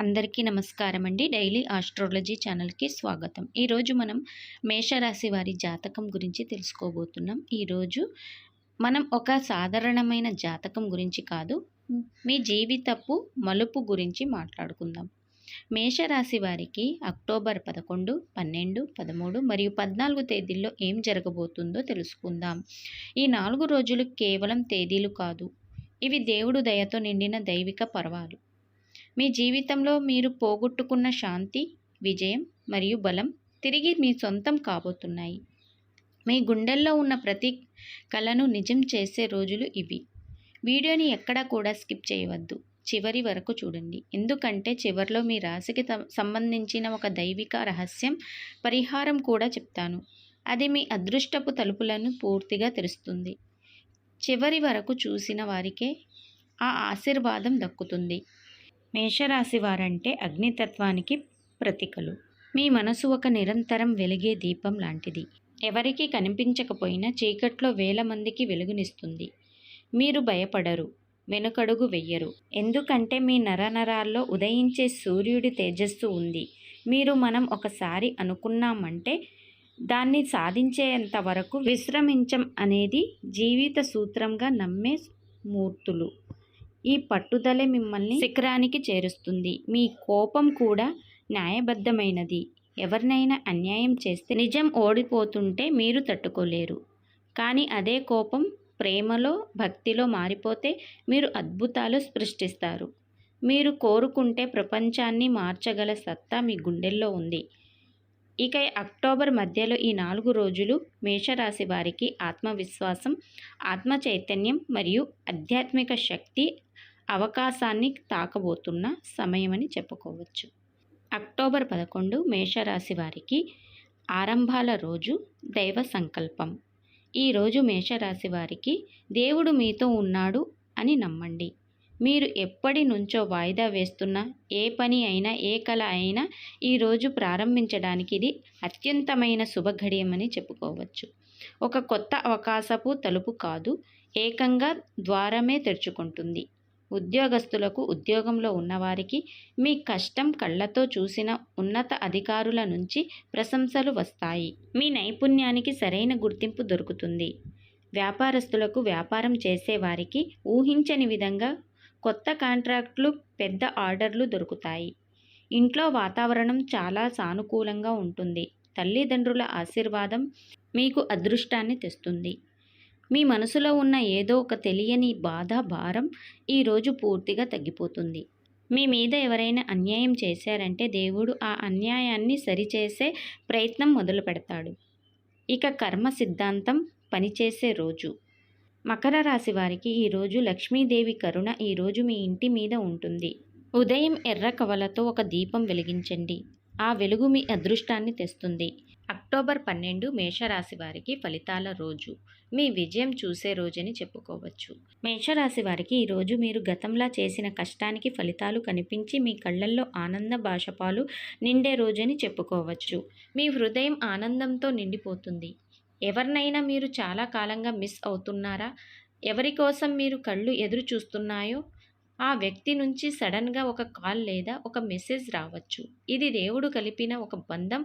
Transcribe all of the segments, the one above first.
అందరికీ నమస్కారం అండి. డైలీ ఆస్ట్రాలజీ ఛానల్కి స్వాగతం. ఈరోజు మనం మేషరాశి వారి జాతకం గురించి తెలుసుకోబోతున్నాం. ఈరోజు మనం ఒక సాధారణమైన జాతకం గురించి కాదు మీ జీవితపు మలుపు గురించి మాట్లాడుకుందాం. మేషరాశి వారికి అక్టోబర్ పదకొండు పన్నెండు పదమూడు మరియు పద్నాలుగు తేదీల్లో ఏం జరగబోతుందో తెలుసుకుందాం. ఈ నాలుగు రోజులు కేవలం తేదీలు కాదు ఇవి దేవుడు దయతో నిండిన దైవిక పర్వాలు. మీ జీవితంలో మీరు పోగొట్టుకున్న శాంతి విజయం మరియు బలం తిరిగి మీ సొంతం కాబోతున్నాయి. మీ గుండెల్లో ఉన్న ప్రతి కళను నిజం చేసే రోజులు ఇవి. వీడియోని ఎక్కడా కూడా స్కిప్ చేయవద్దు. చివరి వరకు చూడండి. ఎందుకంటే చివరిలో మీ రాశికి త- సంబంధించిన ఒక దైవిక రహస్యం పరిహారం కూడా చెప్తాను. అది మీ అదృష్టపు తలుపులను పూర్తిగా తెరుస్తుంది. చివరి వరకు చూసిన వారికే ఆ ఆశీర్వాదం దక్కుతుంది. మేషరాశి వారంటే అగ్నితత్వానికి ప్రతీకలు. మీ మనసు ఒక నిరంతరం వెలిగే దీపం లాంటిది. ఎవరికి కనిపించకపోయినా చీకట్లో వేల మందికి వెలుగునిస్తుంది. మీరు భయపడరు వెనుకడుగు వెయ్యరు. ఎందుకంటే మీ నరనరాల్లో ఉదయించే సూర్యుడి తేజస్సు ఉంది. మీరు మనం ఒకసారి అనుకున్నామంటే దాన్ని సాధించేంత వరకు విశ్రమించం అనేది జీవిత సూత్రంగా నమ్మే మూర్తులు. ఈ పట్టుదలే మిమ్మల్ని శిఖరానికి చేరుస్తుంది. మీ కోపం కూడా న్యాయబద్ధమైనది. ఎవరినైనా అన్యాయం చేస్తే నిజం ఓడిపోతుంటే మీరు తట్టుకోలేరు. కానీ అదే కోపం ప్రేమలో భక్తిలో మారిపోతే మీరు అద్భుతాలు సృష్టిస్తారు. మీరు కోరుకుంటే ప్రపంచాన్ని మార్చగల సత్తా మీ గుండెల్లో ఉంది. ఇక అక్టోబర్ మధ్యలో ఈ నాలుగు రోజులు మేషరాశి వారికి ఆత్మవిశ్వాసం ఆత్మ చైతన్యం మరియు ఆధ్యాత్మిక శక్తి అవకాశాన్ని తాకబోతున్న సమయమని చెప్పుకోవచ్చు. అక్టోబర్ పదకొండు మేషరాశి వారికి ఆరంభాల రోజు దైవ సంకల్పం. ఈరోజు మేషరాశి వారికి దేవుడు మీతో ఉన్నాడు అని నమ్మండి. మీరు ఎప్పటి నుంచో వాయిదా వేస్తున్న ఏ పని అయినా ఏ కళ అయినా ఈరోజు ప్రారంభించడానికి ఇది అత్యంతమైన శుభఘడియమని చెప్పుకోవచ్చు. ఒక కొత్త అవకాశపు తలుపు కాదు ఏకంగా ద్వారమే తెరుచుకుంటుంది. ఉద్యోగస్తులకు ఉద్యోగంలో ఉన్నవారికి మీ కష్టం కళ్ళతో చూసిన ఉన్నత అధికారుల నుంచి ప్రశంసలు వస్తాయి. మీ నైపుణ్యానికి సరైన గుర్తింపు దొరుకుతుంది. వ్యాపారస్తులకు వ్యాపారం చేసేవారికి ఊహించని విధంగా కొత్త కాంట్రాక్ట్లు పెద్ద ఆర్డర్లు దొరుకుతాయి. ఇంట్లో వాతావరణం చాలా సానుకూలంగా ఉంటుంది. తల్లిదండ్రుల ఆశీర్వాదం మీకు అదృష్టాన్ని తెస్తుంది. మీ మనసులో ఉన్న ఏదో ఒక తెలియని బాధ భారం ఈరోజు పూర్తిగా తగ్గిపోతుంది. మీ మీద ఎవరైనా అన్యాయం చేశారంటే దేవుడు ఆ అన్యాయాన్ని సరిచేసే ప్రయత్నం మొదలు పెడతాడు. ఇక కర్మ సిద్ధాంతం పనిచేసే రోజు. మకర రాశి వారికి ఈరోజు లక్ష్మీదేవి కరుణ ఈరోజు మీ ఇంటి మీద ఉంటుంది. ఉదయం ఎర్ర కవలతో ఒక దీపం వెలిగించండి. ఆ వెలుగు మీ అదృష్టాన్ని తెస్తుంది. అక్టోబర్ పన్నెండు మేషరాశి వారికి ఫలితాల రోజు. మీ విజయం చూసే రోజని చెప్పుకోవచ్చు. మేషరాశి వారికి ఈరోజు మీరు గతంలా చేసిన కష్టానికి ఫలితాలు కనిపించి మీ కళ్ళల్లో ఆనంద భాషపాలు నిండే రోజని చెప్పుకోవచ్చు. మీ హృదయం ఆనందంతో నిండిపోతుంది. ఎవరినైనా మీరు చాలా కాలంగా మిస్ అవుతున్నారా? ఎవరి కోసం మీరు కళ్ళు ఎదురు చూస్తున్నాయో? ఆ వ్యక్తి నుంచి సడన్గా ఒక కాల్ లేదా ఒక మెసేజ్ రావచ్చు. ఇది దేవుడు కలిపిన ఒక బంధం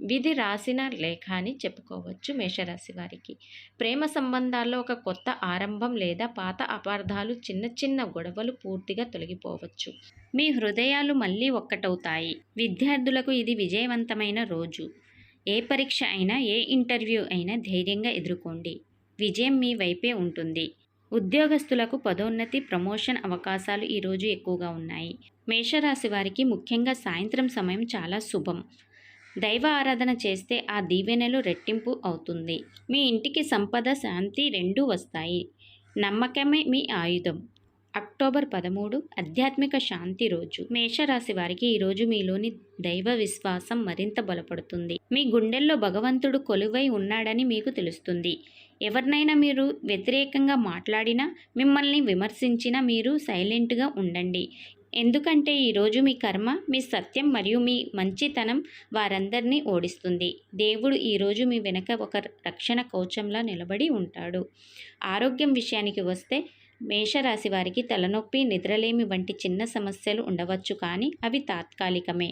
విధి రాసిన లేఖ అని చెప్పుకోవచ్చు మేషరాశి వారికి. ప్రేమ సంబంధాల్లో ఒక కొత్త ఆరంభం లేదా పాత అపార్థాలు చిన్న చిన్న గొడవలు పూర్తిగా తొలగిపోవచ్చు. మీ హృదయాలు మళ్ళీ ఒక్కటవుతాయి. విద్యార్థులకు ఇది విజయవంతమైన రోజు. ఏ పరీక్ష అయినా ఏ ఇంటర్వ్యూ అయినా ధైర్యంగా ఎదుర్కోండి. విజయం మీ వైపే ఉంటుంది. ఉద్యోగస్తులకు పదోన్నతి ప్రమోషన్ అవకాశాలు ఈరోజు ఎక్కువగా ఉన్నాయి. మేషరాశి వారికి ముఖ్యంగా సాయంత్రం సమయం చాలా శుభం. దైవ ఆరాధన చేస్తే ఆ దీవెనలు రెట్టింపు అవుతుంది. మీ ఇంటికి సంపద శాంతి రెండూ వస్తాయి. నమ్మకమే మీ ఆయుధం. అక్టోబర్ పదమూడు ఆధ్యాత్మిక శాంతి రోజు. మేషరాశి వారికి ఈరోజు మీలోని దైవ విశ్వాసం మరింత బలపడుతుంది. మీ గుండెల్లో భగవంతుడు కొలువై ఉన్నాడని మీకు తెలుస్తుంది. ఎవరినైనా మీరు వ్యతిరేకంగా మాట్లాడినా మిమ్మల్ని విమర్శించినా మీరు సైలెంట్గా ఉండండి. ఎందుకంటే ఈరోజు మీ కర్మ మీ సత్యం మరియు మీ మంచితనం వారందరినీ ఓడిస్తుంది. దేవుడు ఈరోజు మీ వెనక ఒక రక్షణ కోచంలా నిలబడి ఉంటాడు. ఆరోగ్యం విషయానికి వస్తే మేషరాశి వారికి తలనొప్పి నిద్రలేమి వంటి చిన్న సమస్యలు ఉండవచ్చు కానీ అవి తాత్కాలికమే.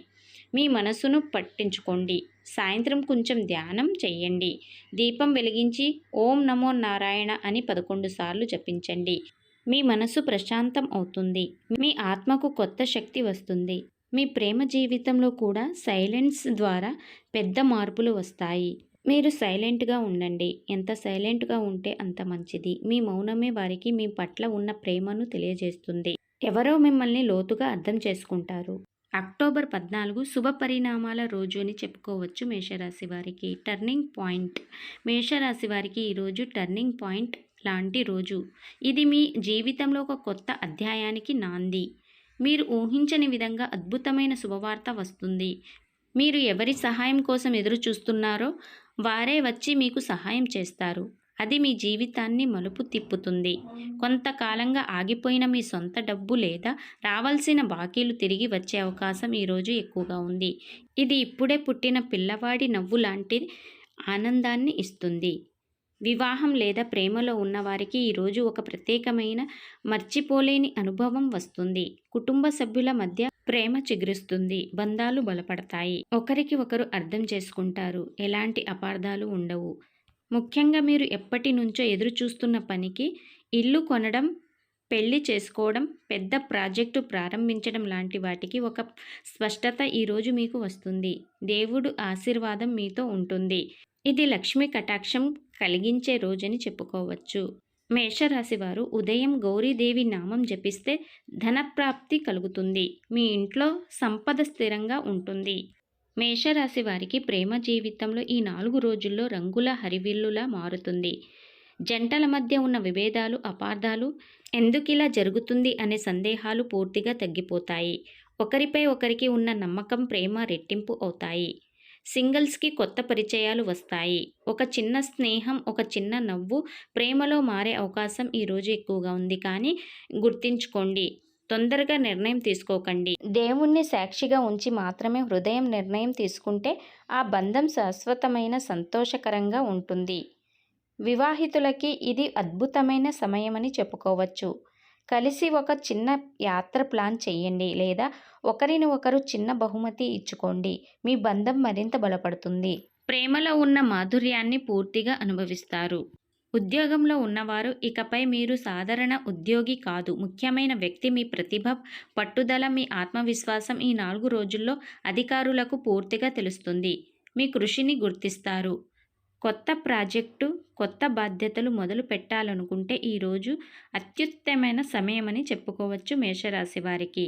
మీ మనసును పట్టించుకోండి. సాయంత్రం కొంచెం ధ్యానం చేయండి. దీపం వెలిగించి ఓం నమో నారాయణ అని పదకొండు సార్లు జపించండి. మీ మనసు ప్రశాంతం అవుతుంది. మీ ఆత్మకు కొత్త శక్తి వస్తుంది. మీ ప్రేమ జీవితంలో కూడా సైలెన్స్ ద్వారా పెద్ద మార్పులు వస్తాయి. మీరు సైలెంట్గా ఉండండి. ఎంత సైలెంట్గా ఉంటే అంత మంచిది. మీ మౌనమే వారికి మీ పట్ల ఉన్న ప్రేమను తెలియజేస్తుంది. ఎవరో మిమ్మల్ని లోతుగా అర్థం చేసుకుంటారు. అక్టోబర్ పద్నాలుగు శుభ పరిణామాల రోజు అని చెప్పుకోవచ్చు మేషరాశి వారికి. Turning point. మేషరాశి వారికి ఈరోజు టర్నింగ్ పాయింట్ లాంటి రోజు. ఇది మీ జీవితంలో ఒక కొత్త అధ్యాయానికి నాంది. మీరు ఊహించని విధంగా అద్భుతమైన శుభవార్త వస్తుంది. మీరు ఎవరి సహాయం కోసం ఎదురు చూస్తున్నారో వారే వచ్చి మీకు సహాయం చేస్తారు. అది మీ జీవితాన్ని మలుపు తిప్పుతుంది. కొంతకాలంగా ఆగిపోయిన మీ సొంత డబ్బు లేదా రావాల్సిన బాకీలు తిరిగి వచ్చే అవకాశం ఈరోజు ఎక్కువగా ఉంది. ఇది ఇప్పుడే పుట్టిన పిల్లవాడి నవ్వు లాంటి ఆనందాన్ని ఇస్తుంది. వివాహం లేదా ప్రేమలో ఉన్నవారికి ఈరోజు ఒక ప్రత్యేకమైన మర్చిపోలేని అనుభవం వస్తుంది. కుటుంబ సభ్యుల మధ్య ప్రేమ చిగురుస్తుంది. బంధాలు బలపడతాయి. ఒకరికి ఒకరు అర్థం చేసుకుంటారు. ఎలాంటి అపార్థాలు ఉండవు. ముఖ్యంగా మీరు ఎప్పటి నుంచో ఎదురు చూస్తున్న పనికి ఇల్లు కొనడం పెళ్ళి చేసుకోవడం పెద్ద ప్రాజెక్టు ప్రారంభించడం లాంటి వాటికి ఒక స్పష్టత ఈరోజు మీకు వస్తుంది. దేవుడు ఆశీర్వాదం మీతో ఉంటుంది. ఇది లక్ష్మీ కటాక్షం కలిగించే రోజని చెప్పుకోవచ్చు. మేషరాశి వారు ఉదయం గౌరీదేవి నామం జపిస్తే ధనప్రాప్తి కలుగుతుంది. మీ ఇంట్లో సంపద స్థిరంగా ఉంటుంది. మేషరాశి వారికి ప్రేమ జీవితంలో ఈ నాలుగు రోజుల్లో రంగుల హరివిల్లులా మారుతుంది. జంటల మధ్య ఉన్న విభేదాలు అపార్థాలు ఎందుకిలా జరుగుతుంది అనే సందేహాలు పూర్తిగా తగ్గిపోతాయి. ఒకరిపై ఒకరికి ఉన్న నమ్మకం ప్రేమ రెట్టింపు అవుతాయి. సింగిల్స్కి కొత్త పరిచయాలు వస్తాయి. ఒక చిన్న స్నేహం ఒక చిన్న నవ్వు ప్రేమలో మారే అవకాశం ఈరోజు ఎక్కువగా ఉంది. కానీ గుర్తించుకోండి తొందరగా నిర్ణయం తీసుకోకండి. దేవుణ్ణి సాక్షిగా ఉంచి మాత్రమే హృదయం నిర్ణయం తీసుకుంటే ఆ బంధం శాశ్వతమైన సంతోషకరంగా ఉంటుంది. వివాహితులకి ఇది అద్భుతమైన సమయమని చెప్పుకోవచ్చు. కలిసి ఒక చిన్న యాత్ర ప్లాన్ చేయండి లేదా ఒకరిని ఒకరు చిన్న బహుమతి ఇచ్చుకోండి. మీ బంధం మరింత బలపడుతుంది. ప్రేమలో ఉన్న మాధుర్యాన్ని పూర్తిగా అనుభవిస్తారు. ఉద్యోగంలో ఉన్నవారు ఇకపై మీరు సాధారణ ఉద్యోగి కాదు. ముఖ్యమైన వ్యక్తి మీ ప్రతిభ పట్టుదల మీ ఆత్మవిశ్వాసం ఈ నాలుగు రోజుల్లో అధికారులకు పూర్తిగా తెలుస్తుంది. మీ కృషిని గుర్తిస్తారు. కొత్త ప్రాజెక్టు కొత్త బాధ్యతలు మొదలు పెట్టాలనుకుంటే ఈరోజు అత్యుత్తమైన సమయమని చెప్పుకోవచ్చు మేషరాశి వారికి.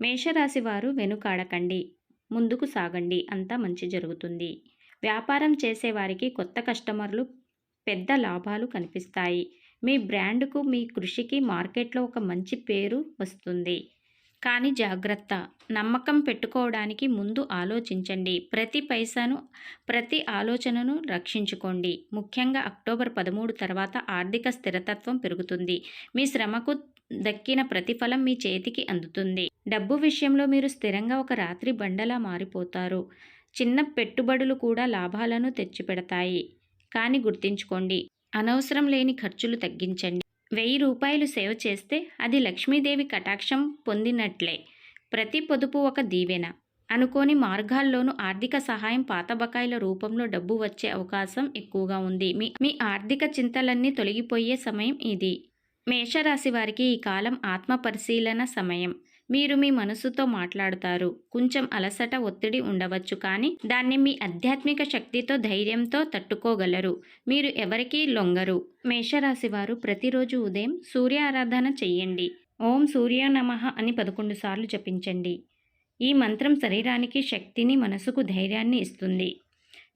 మేషరాశి వారు వెనుకాడకండి. ముందుకు సాగండి. అంతా మంచి జరుగుతుంది. వ్యాపారం చేసేవారికి కొత్త కస్టమర్లు పెద్ద లాభాలు కనిపిస్తాయి. మీ బ్రాండ్కు మీ కృషికి మార్కెట్లో ఒక మంచి పేరు వస్తుంది. కానీ జాగ్రత్త. నమ్మకం పెట్టుకోవడానికి ముందు ఆలోచించండి. ప్రతి పైసాను ప్రతి ఆలోచనను రక్షించుకోండి. ముఖ్యంగా అక్టోబర్ పదమూడు తర్వాత ఆర్థిక స్థిరతత్వం పెరుగుతుంది. మీ శ్రమకు దక్కిన ప్రతిఫలం మీ చేతికి అందుతుంది. డబ్బు విషయంలో మీరు స్థిరంగా ఒక రాత్రి బండలా మారిపోతారు. చిన్న పెట్టుబడులు కూడా లాభాలను తెచ్చిపెడతాయి. కానీ గుర్తుంచుకోండి. అనవసరం లేని ఖర్చులు తగ్గించండి. వెయ్యి రూపాయలు సేవ్ చేస్తే అది లక్ష్మీదేవి కటాక్షం పొందినట్లే. ప్రతి పొదుపు ఒక దీవెన. అనుకోని మార్గాల్లోనూ ఆర్థిక సహాయం పాత బకాయిల రూపంలో డబ్బు వచ్చే అవకాశం ఎక్కువగా ఉంది. మీ మీ ఆర్థిక చింతలన్నీ తొలగిపోయే సమయం ఇది. మేషరాశి వారికి ఈ కాలం ఆత్మ పరిశీలన సమయం. మీరు మీ మనసుతో మాట్లాడతారు. కొంచెం అలసట ఒత్తిడి ఉండవచ్చు కానీ దాన్ని మీ ఆధ్యాత్మిక శక్తితో ధైర్యంతో తట్టుకోగలరు. మీరు ఎవరికీ లొంగరు. మేషరాశి వారు ప్రతిరోజు ఉదయం సూర్య ఆరాధన చెయ్యండి ఓం సూర్య నమః అని పదకొండు సార్లు జపించండి. ఈ మంత్రం శరీరానికి శక్తిని మనసుకు ధైర్యాన్ని ఇస్తుంది.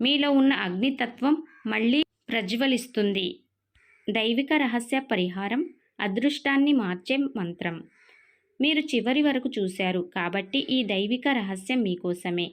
మీలో ఉన్న అగ్నితత్వం మళ్ళీ ప్రజ్వలిస్తుంది. దైవిక రహస్య పరిహారం అదృష్టాన్ని మార్చే మంత్రం. మీరు చివరి వరకు చూశారు కాబట్టి ఈ దైవిక రహస్యం మీకోసమే.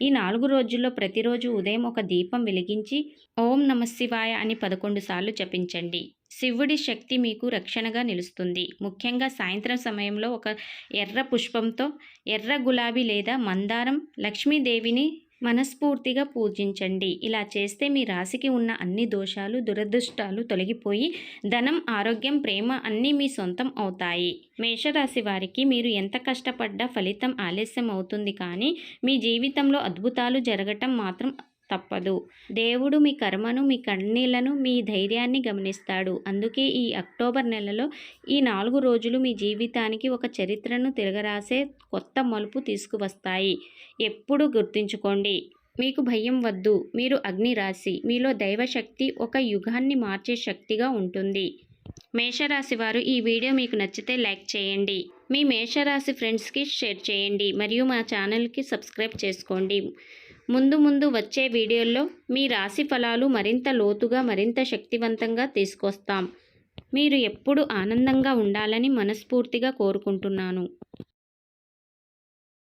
ఈ నాలుగు రోజుల్లో ప్రతిరోజు ఉదయం ఒక దీపం వెలిగించి ఓం నమశివాయ అని పదకొండు సార్లు జపించండి. శివుడి శక్తి మీకు రక్షణగా నిలుస్తుంది. ముఖ్యంగా సాయంత్రం సమయంలో ఒక ఎర్ర పుష్పంతో ఎర్ర గులాబీ లేదా మందారం లక్ష్మీదేవిని మనస్ఫూర్తిగా పూజించండి. ఇలా చేస్తే మీ రాశికి ఉన్న అన్ని దోషాలు దురదృష్టాలు తొలగిపోయి ధనం ఆరోగ్యం ప్రేమ అన్నీ మీ సొంతం అవుతాయి. మేషరాశి వారికి మీరు ఎంత కష్టపడ్డా ఫలితం ఆలస్యం అవుతుంది కానీ మీ జీవితంలో అద్భుతాలు జరగటం మాత్రం తప్పదు. దేవుడు మీ కర్మను మీ కన్నీళ్ళను మీ ధైర్యాన్ని గమనిస్తాడు. అందుకే ఈ అక్టోబర్ నెలలో ఈ నాలుగు రోజులు మీ జీవితానికి ఒక చరిత్రను తిరగరాసే కొత్త మలుపు తీసుకువస్తాయి. ఎప్పుడు గుర్తుంచుకోండి మీకు భయం వద్దు. మీరు అగ్ని రాశి మీలో దైవశక్తి ఒక యుగాన్ని మార్చే శక్తిగా ఉంటుంది. మేషరాశి వారు ఈ వీడియో మీకు నచ్చితే లైక్ చేయండి. మీ మేషరాశి ఫ్రెండ్స్కి షేర్ చేయండి. మరియు మా ఛానల్కి సబ్స్క్రైబ్ చేసుకోండి. ముందు ముందు వచ్చే వీడియోల్లో మీ రాశి ఫలాలు మరింత లోతుగా మరింత శక్తివంతంగా తీసుకొస్తాం. మీరు ఎప్పుడు ఆనందంగా ఉండాలని మనస్ఫూర్తిగా కోరుకుంటున్నాను.